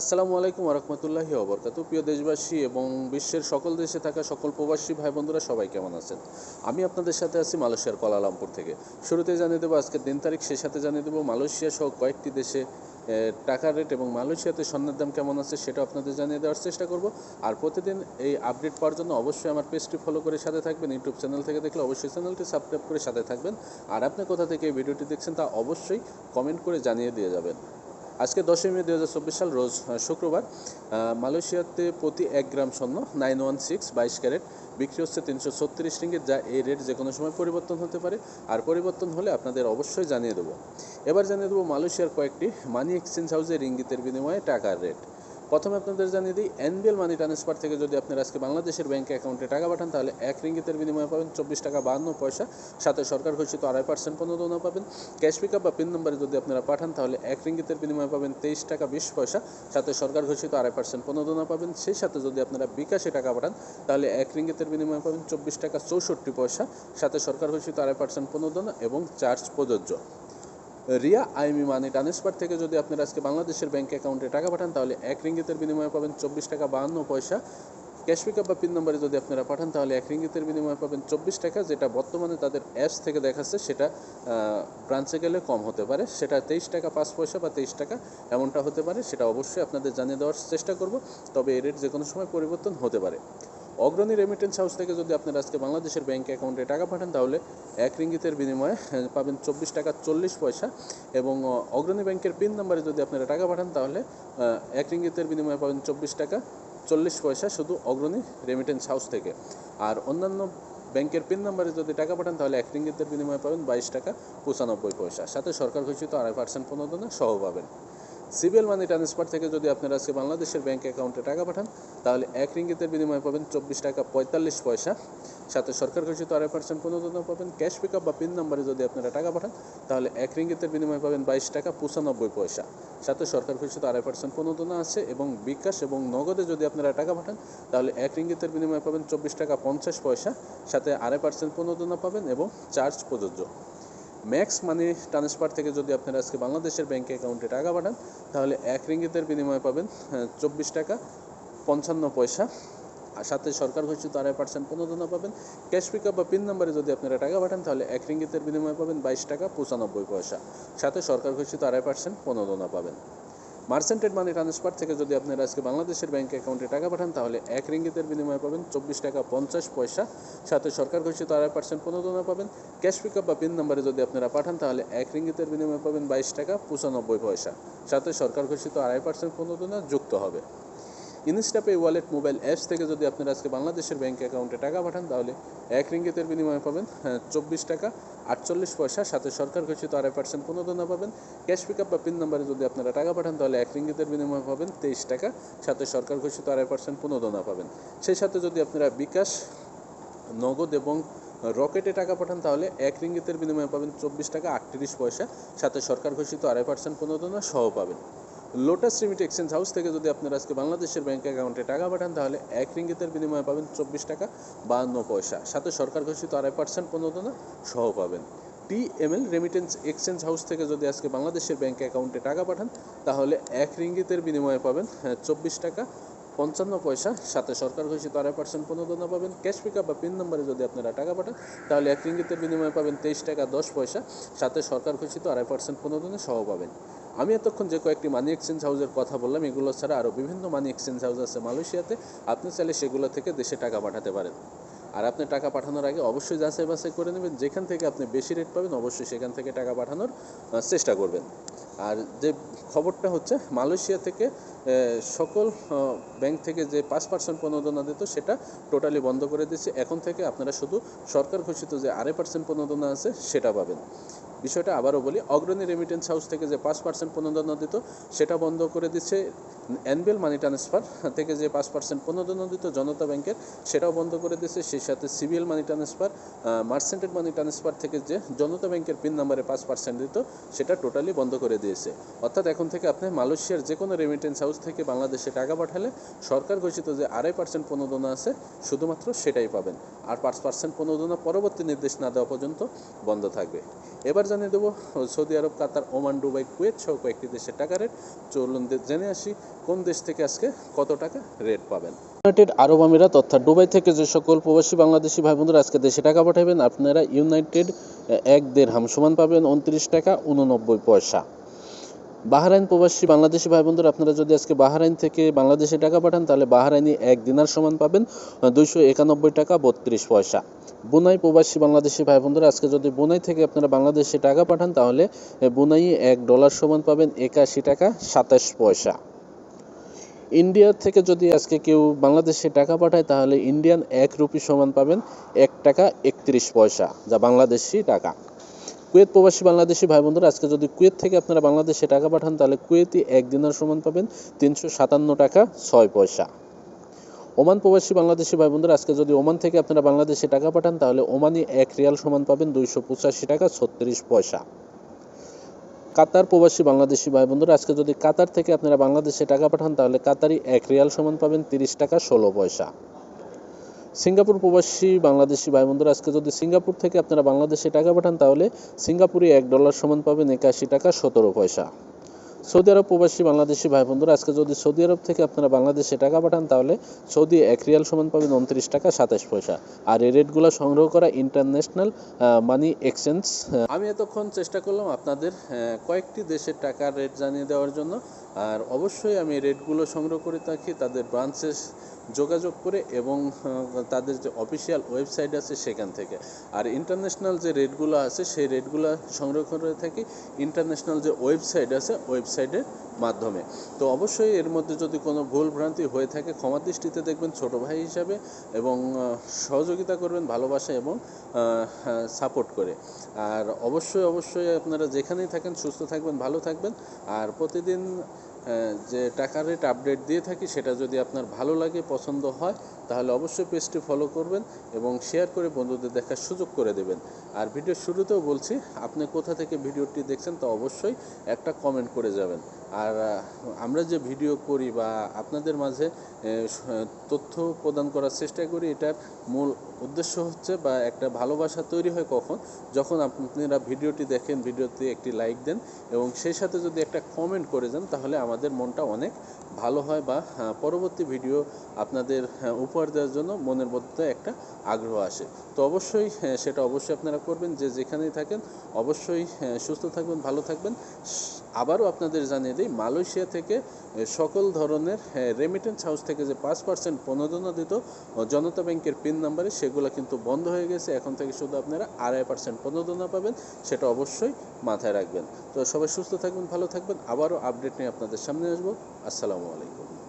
আসসালামু আলাইকুম রহমতুল্লাহি অবরকাত প্রিয় দেশবাসী এবং বিশ্বের সকল দেশে থাকা সকল প্রবাসী ভাই বন্ধুরা সবাই কেমন আছেন? আমি আপনাদের সাথে আছি মালয়েশিয়ার কলালামপুর থেকে। শুরুতে জানিয়ে দেবো, আজকের দিন তারিখ সে সাথে জানিয়ে দেবো, মালয়েশিয়া সহ কয়েকটি দেশে টাকার রেট এবং মালয়েশিয়াতে স্বর্ণের দাম কেমন আছে সেটা আপনাদের জানিয়ে দেওয়ার চেষ্টা করব। আর প্রতিদিন এই আপডেট পাওয়ার জন্য অবশ্যই আমার পেজটি ফলো করে সাথে থাকবেন, ইউটিউব চ্যানেল থেকে দেখলে অবশ্যই চ্যানেলটি সাবস্ক্রাইব করে সাথে থাকবেন। আর আপনি কোথা থেকে এই ভিডিওটি দেখছেন তা অবশ্যই কমেন্ট করে জানিয়ে দিয়ে যাবেন। আজকে দশই মে দু হাজার চব্বিশ সাল রোজ শুক্রবার মালয়েশিয়াতে প্রতি এক গ্রাম স্বর্ণ নাইন ওয়ান সিক্স বাইশ ক্যারেট, বিক্রি হচ্ছে তিনশো ছত্রিশ রিঙ্গিত, যা এই রেট যে কোনো সময় পরিবর্তন হতে পারে। আর পরিবর্তন হলে আপনাদের অবশ্যই জানিয়ে দেবো। এবার জানিয়ে দেবো মালয়েশিয়ার কয়েকটি মানি এক্সচেঞ্জ হাউসে রিঙ্গিতের বিনিময়ে টাকার রেট। প্রথমে আপনাদের জানিয়ে দিই এনবিএল মানি ট্রান্সফার থেকে যদি আপনারা আজকে বাংলাদেশের ব্যাংক অ্যাকাউন্টে টাকা পাঠান, তাহলে এক রিঙ্গিতের বিনিময়ে পাবেন চব্বিশ টাকা বাহান্ন পয়সা। সাথে সরকার ঘোষিত আড়াই পার্সেন্ট প্রণোদনা পাবেন। ক্যাশ পিকআপ বা পিন নম্বরে যদি আপনারা পাঠান, তাহলে এক রিঙ্গিতের বিনিময়ে পাবেন তেইশ টাকা বিশ পয়সা। সাথে সরকার ঘোষিত আড়াই পার্সেন্ট প্রণোদনা পাবেন। সেই সাথে যদি আপনারা বিকাশে টাকা পাঠান, তাহলে এক রিঙ্গিতের বিনিময়ে পাবেন চব্বিশ টাকা চৌষট্টি পয়সা। সাথে সরকার ঘোষিত আড়াই পার্সেন্ট প্রণোদনা এবং চার্জ প্রযোজ্য। রিয়া, আইমি মানি ট্রান্সফার থেকে যদি আপনারা আজকে বাংলাদেশের ব্যাংক অ্যাকাউন্টে টাকা পাঠান, তাহলে এক রিঙ্গিতের বিনিময়ে পাবেন চব্বিশ টাকা বাহান্ন পয়সা। ক্যাশ পিকআপ বা পিন নম্বরে যদি আপনারা পাঠান, তাহলে এক রিঙ্গিতের বিনিময়ে পাবেন চব্বিশ টাকা, যেটা বর্তমানে তাদের অ্যাপস থেকে দেখাচ্ছে, সেটা ব্রাঞ্চে গেলে কম হতে পারে। সেটা তেইশ টাকা পাঁচ পয়সা বা তেইশ টাকা, এমনটা হতে পারে, সেটা অবশ্যই আপনাদের জানিয়ে দেওয়ার চেষ্টা করব। তবে এই রেট যে কোনো সময় পরিবর্তন হতে পারে। অগ্রণী রেমিটেন্স হাউস থেকে যদি আপনারা আজকে বাংলাদেশের ব্যাংক অ্যাকাউন্টে টাকা পাঠান, তাহলে এক রিঙ্গিতের বিনিময়ে পাবেন চব্বিশ টাকা চল্লিশ পয়সা এবং অগ্রণী ব্যাংকের পিন নাম্বারে যদি আপনারা টাকা পাঠান, তাহলে এক রিঙ্গিতের বিনিময়ে পাবেন চব্বিশ টাকা চল্লিশ পয়সা শুধু অগ্রণী রেমিটেন্স হাউস থেকে। আর অন্যান্য ব্যাংকের পিন নাম্বারে যদি টাকা পাঠান, তাহলে এক রিঙ্গিতের বিনিময়ে পাবেন বাইশ টাকা পঁচানব্বই পয়সা। সাথে সরকার ঘোষিত আড়াই পার্সেন্ট প্রণোদনা সহ পাবেন। সিবিএল মানি ট্রান্সফার থেকে যদি আপনারা আজকে বাংলাদেশের ব্যাঙ্ক অ্যাকাউন্টে টাকা পাঠান, তাহলে এক রিঙ্গিতের বিনিময়ে পাবেন চব্বিশ টাকা পঁয়তাল্লিশ পয়সা। সাথে সরকার ঘোষিত আড়াই পার্সেন্ট প্রণোদনা পাবেন। ক্যাশ পিকআপ বা পিন নাম্বারে যদি আপনারা টাকা পাঠান, তাহলে এক রিঙ্গিতের বিনিময়ে পাবেন বাইশ টাকা পঁচানব্বই পয়সা। সাথে সরকার ঘোষিত আড়াই পার্সেন্ট প্রণোদনা আছে এবং বিকাশ এবং নগদে যদি আপনারা টাকা পাঠান, তাহলে এক রিঙ্গিতের বিনিময়ে পাবেন চব্বিশ টাকা পঞ্চাশ পয়সা। সাথে আড়াই পার্সেন্ট প্রণোদনা পাবেন এবং চার্জ প্রযোজ্য। ম্যাক্স মানি ট্রান্সফার থেকে যদি আপনারা আজকে বাংলাদেশের ব্যাঙ্কে অ্যাকাউন্টে টাকা পাঠান, তাহলে এক রিঙ্গিতের বিনিময়ে পাবেন চব্বিশ টাকা পঞ্চান্ন পয়সা। আর সাথে সরকার ঘোষিত আড়াই পার্সেন্ট প্রণোদনা পাবেন। ক্যাশ পিকআপ বা পিন নাম্বারে যদি আপনারা টাকা পাঠান, তাহলে এক রিঙ্গিতের বিনিময়ে পাবেন বাইশ টাকা পঁচানব্বই পয়সা। সাথে সরকার ঘোষিত আড়াই পার্সেন্ট প্রণোদনা পাবেন। মার্সেন্টেড মানি ট্রান্সফার থেকে যদি আপনারা আজকে বাংলাদেশের ব্যাংক অ্যাকাউন্টে টাকা পাঠান, তাহলে এক রিঙ্গিতের বিনিময়ে পাবেন চব্বিশ টাকা পঞ্চাশ পয়সা। সাথে সরকার ঘোষিত আড়াই পার্সেন্ট প্রণোদনা পাবেন। ক্যাশ পিকআপ বা পিন নাম্বারে যদি আপনারা পাঠান, তাহলে এক রিঙ্গিতের বিনিময়ে পাবেন বাইশ টাকা পঁচানব্বই পয়সা। সাথে সরকার ঘোষিত আড়াই পার্সেন্ট প্রণোদনা যুক্ত হবে। ইনস্টাপে ওয়ালেট মোবাইল অ্যাপস থেকে যদি আপনারা আজকে বাংলাদেশের ব্যাঙ্ক অ্যাকাউন্টে টাকা পাঠান, তাহলে এক রিঙ্গিতের বিনিময়ে পাবেন চব্বিশ টাকা, আটচল্লিশ পয়সা, সাথে সরকার ঘোষিত আড়াই পার্সেন্ট প্রণোদনা পাবেন। ক্যাশ পিকআপ বা পিন নাম্বারে যদি আপনারা টাকা পাঠান, তাহলে এক রিঙ্গিতের বিনিময়ে পাবেন তেইশ টাকা, সাথে সরকার ঘোষিত আড়াই পার্সেন্ট প্রণোদনা পাবেন। সেই সাথে যদি আপনারা বিকাশ, নগদ এবং রকেটে টাকা পাঠান, তাহলে এক রিঙ্গিতের বিনিময়ে পাবেন চব্বিশ টাকা, আটত্রিশ পয়সা, সাথে সরকার ঘোষিত আড়াই পার্সেন্ট প্রণোদনা সহ পাবেন। লোটাস রিমিট এক্সচেঞ্জ হাউস থেকে যদি আপনারা আজকে বাংলাদেশের ব্যাংক অ্যাকাউন্টে টাকা পাঠান, তাহলে এক রিঙ্গিতের বিনিময়ে পাবেন চব্বিশ টাকা বাহান্ন পয়সা। সাথে সরকার ঘোষিত আড়াই পার্সেন্ট প্রণোদনা সহ পাবেন। টিএমএল রেমিটেন্স এক্সচেঞ্জ হাউস থেকে যদি আজকে বাংলাদেশের ব্যাংক অ্যাকাউন্টে টাকা পাঠান, তাহলে এক রিঙ্গিতের বিনিময়ে পাবেন চব্বিশ টাকা পঞ্চান্ন পয়সা। সাথে সরকার ঘোষিত আড়াই পার্সেন্ট প্রণোদনা পাবেন। ক্যাশ পিকআপ বা পিন নম্বরে যদি আপনারা টাকা পাঠান, তাহলে এক রিঙ্গিতের বিনিময়ে পাবেন তেইশ টাকা দশ পয়সা। সাথে সরকার ঘোষিত আড়াই পার্সেন্ট প্রণোদনা সহ পাবেন। আমি এতক্ষণ যে কয়েকটি মানি এক্সচেঞ্জ হাউসের কথা বললাম, এগুলো ছাড়া আরও বিভিন্ন মানি এক্সচেঞ্জ হাউস আছে মালয়েশিয়াতে। আপনি চাইলে সেগুলো থেকে দেশে টাকা পাঠাতে পারেন। আর আপনি টাকা পাঠানোর আগে অবশ্যই যাচাই বাছাই করে নেবেন। যেখান থেকে আপনি বেশি রেট পাবেন, অবশ্যই সেখান থেকে টাকা পাঠানোর চেষ্টা করবেন। আর যে খবরটা হচ্ছে, মালয়েশিয়া থেকে সকল ব্যাংক থেকে যে পাঁচ পার্সেন্ট প্রণোদনা দিত, সেটা টোটালি বন্ধ করে দিচ্ছে এখন থেকে আপনারা শুধু সরকার ঘোষিত যে আড়াই পার্সেন্ট প্রণোদনা আছে, সেটা পাবেন। বিষয়টা আবারও বলি, অগ্রণী রেমিটেন্স হাউস থেকে যে পাঁচ পার্সেন্ট প্রণোদনা দিত সেটা বন্ধ করে দিচ্ছে অ্যানবিএল মানি ট্রান্সফার থেকে যে পাঁচ পার্সেন্ট প্রণোদনা দিত জনতা ব্যাংকের, সেটাও বন্ধ করে দিচ্ছে। সেই সাথে সিবিএল মানি ট্রান্সফার মার্সেন্টেড মানি ট্রান্সফার থেকে যে জনতা ব্যাংকের পিন নাম্বারে পাঁচ পার্সেন্ট দিত সেটা টোটালি বন্ধ করে দিয়েছে। অর্থাৎ এখন থেকে আপনি মালয়েশিয়ার যে কোনো রেমিটেন্স হাউস থেকে বাংলাদেশে টাকা পাঠালে, সরকার ঘোষিত যে আড়াই পার্সেন্ট প্রণোদনা আছে, শুধুমাত্র সেটাই পাবেন। আর পাঁচ পার্সেন্ট প্রণোদনা পরবর্তী নির্দেশ না দেওয়া পর্যন্ত বন্ধ থাকবে। এবার জানিয়ে দেবো, Saudi Arab, Qatar, Oman Dubai Kuwait সহ কয়েকটি দেশের টাকা রেট চলুন জেনে আসি, কোন দেশ থেকে আজকে কত টাকা রেট পাবেন। ইউনাইটেড আরব আমিরাত অর্থাৎ ডুবাই থেকে যে সকল প্রবাসী বাংলাদেশি ভাই বন্ধুরা আজকে দেশে টাকা পাঠাবেন, আপনারা ইউনাইটেড এক দেড় হাম সমান পাবেন, উনত্রিশ টাকা উননব্বই পয়সা। বাহারাইন প্রবাসী বাংলাদেশি ভাই বোনদের, আপনারা যদি আজকে বাহারাইন থেকে বাংলাদেশে টাকা পাঠান, তাহলে বাহারাইনি এক দিনার সমান পাবেন দুইশো একানব্বই টাকা বত্রিশ পয়সা। বুনাই প্রবাসী বাংলাদেশি ভাই বোনদের, আজকে যদি বুনাই থেকে আপনারা বাংলাদেশে টাকা পাঠান, তাহলে বুনাই এক ডলার সমান পাবেন একাশি টাকা সাতাশ পয়সা। ইন্ডিয়া থেকে যদি আজকে কেউ বাংলাদেশে টাকা পাঠায়, তাহলে ইন্ডিয়ান এক রুপি সমান পাবেন এক টাকা একত্রিশ পয়সা, যা বাংলাদেশি টাকা। কুয়েত প্রবাসী বাংলাদেশি ভাই বোনদের আজকে যদি কুয়েত থেকে আপনারা বাংলাদেশে টাকা পাঠান, তাহলে কুয়েতি এক দিনার সমান পাবেন তিনশো সাতান্ন টাকা ছয় পয়সা। ওমান প্রবাসী বাংলাদেশি ভাই বোনদের আজকে যদি ওমান থেকে আপনারা বাংলাদেশে টাকা পাঠান, তাহলে ওমানি এক রিয়াল সমান পাবেন দুইশো পঁচাশি টাকা ছত্রিশ পয়সা। কাতার প্রবাসী বাংলাদেশি ভাই বন্ধুরা, আজকে যদি কাতার থেকে আপনারা বাংলাদেশে টাকা পাঠান, তাহলে কাতারি এক রিয়াল সমান পাবেন তিরিশ টাকা ষোলো পয়সা। সিঙ্গাপুর প্রবাসী বাংলাদেশি ভাই বন্ধুরা আজকে যদি সিঙ্গাপুর থেকে আপনারা বাংলাদেশে টাকা পাঠান, তাহলে সিঙ্গাপুরে এক ডলার সমান পাবেন একাশি টাকা সতেরো পয়সা। সৌদি আরব প্রবাসী বাংলাদেশি ভাই বন্ধুরা আজকে যদি সৌদি আরব থেকে আপনারা বাংলাদেশে টাকা পাঠান, তাহলে সৌদি এক রিয়াল সমান পাবেন উনত্রিশ টাকা সাতাশ পয়সা। আর এই রেটগুলো সংগ্রহ করা ইন্টারন্যাশনাল মানি এক্সচেঞ্জ। আমি এতক্ষণ চেষ্টা করলাম আপনাদের কয়েকটি দেশের টাকার রেট জানিয়ে দেওয়ার জন্য। আর অবশ্যই আমি রেটগুলো সংগ্রহ করে থাকি, তাদের ব্রাঞ্চে যোগাযোগ করে এবং তাদের যে অফিসিয়াল ওয়েবসাইট আছে সেখান থেকে। আর ইন্টারন্যাশনাল যে রেটগুলো আছে, সেই রেটগুলো সংগ্রহ করে থাকি। ইন্টারন্যাশনাল যে ওয়েবসাইট আছে ওয়েবসাইটের মাধ্যমে। তো অবশ্যই এর মধ্যে যদি কোনো ভুল ভ্রান্তি হয়ে থাকে, ক্ষমা দৃষ্টিতে দেখবেন ছোট ভাই হিসাবে এবং সহযোগিতা করবেন, ভালোবাসা এবং সাপোর্ট করে। আর অবশ্যই অবশ্যই আপনারা যেখানেই থাকেন, সুস্থ থাকবেন, ভালো থাকবেন। আর প্রতিদিন যে টাকার রেট আপডেট দিয়ে থাকি, সেটা যদি আপনার ভালো লাগে, পছন্দ হয়, তাহলে অবশ্যই পেজটি ফলো করবেন এবং শেয়ার করে বন্ধুদের দেখার সুযোগ করে দেবেন। আর ভিডিওর শুরুতেও বলছি, আপনি কোথা থেকে ভিডিওটি দেখছেন তা অবশ্যই একটা কমেন্ট করে যাবেন। আর আমরা যে ভিডিও করি বা আপনাদের মাঝে তথ্য প্রদান করার চেষ্টা করি, এটার মূল উদ্দেশ্য হচ্ছে বা একটা ভালোবাসা তৈরি হয় কখন? যখন আপনারা ভিডিওটি দেখেন ভিডিওতে একটি লাইক দেন এবং সেই সাথে যদি একটা কমেন্ট করে যান, তাহলে আমাদের মনটা অনেক ভালো হয় বা পরবর্তী ভিডিও আপনাদের উপহার দেওয়ার জন্য মনের মধ্যে একটা আগ্রহ আসে। তো অবশ্যই সেটা অবশ্যই আপনারা করবেন। যে যেখানেই থাকেন, অবশ্যই সুস্থ থাকবেন, ভালো থাকবেন। আবারও আপনাদের জানিয়ে দিই, মালয়েশিয়া থেকে সকল ধরনের রেমিটেন্স হাউস থেকে যে পাঁচ পার্সেন্ট প্রণোদনা দিত জনতা ব্যাংকের পিন নাম্বারে সেগুলো কিন্তু বন্ধ হয়ে গেছে। এখন থেকে শুধু আপনারা আড়াই পার্সেন্ট প্রণোদনা পাবেন। সেটা অবশ্যই মাথায় রাখবেন। তো সবাই সুস্থ থাকবেন, ভালো থাকবেন। আবারও আপডেট নিয়ে আপনাদের সামনে আসব। আসসালামু আলাইকুম।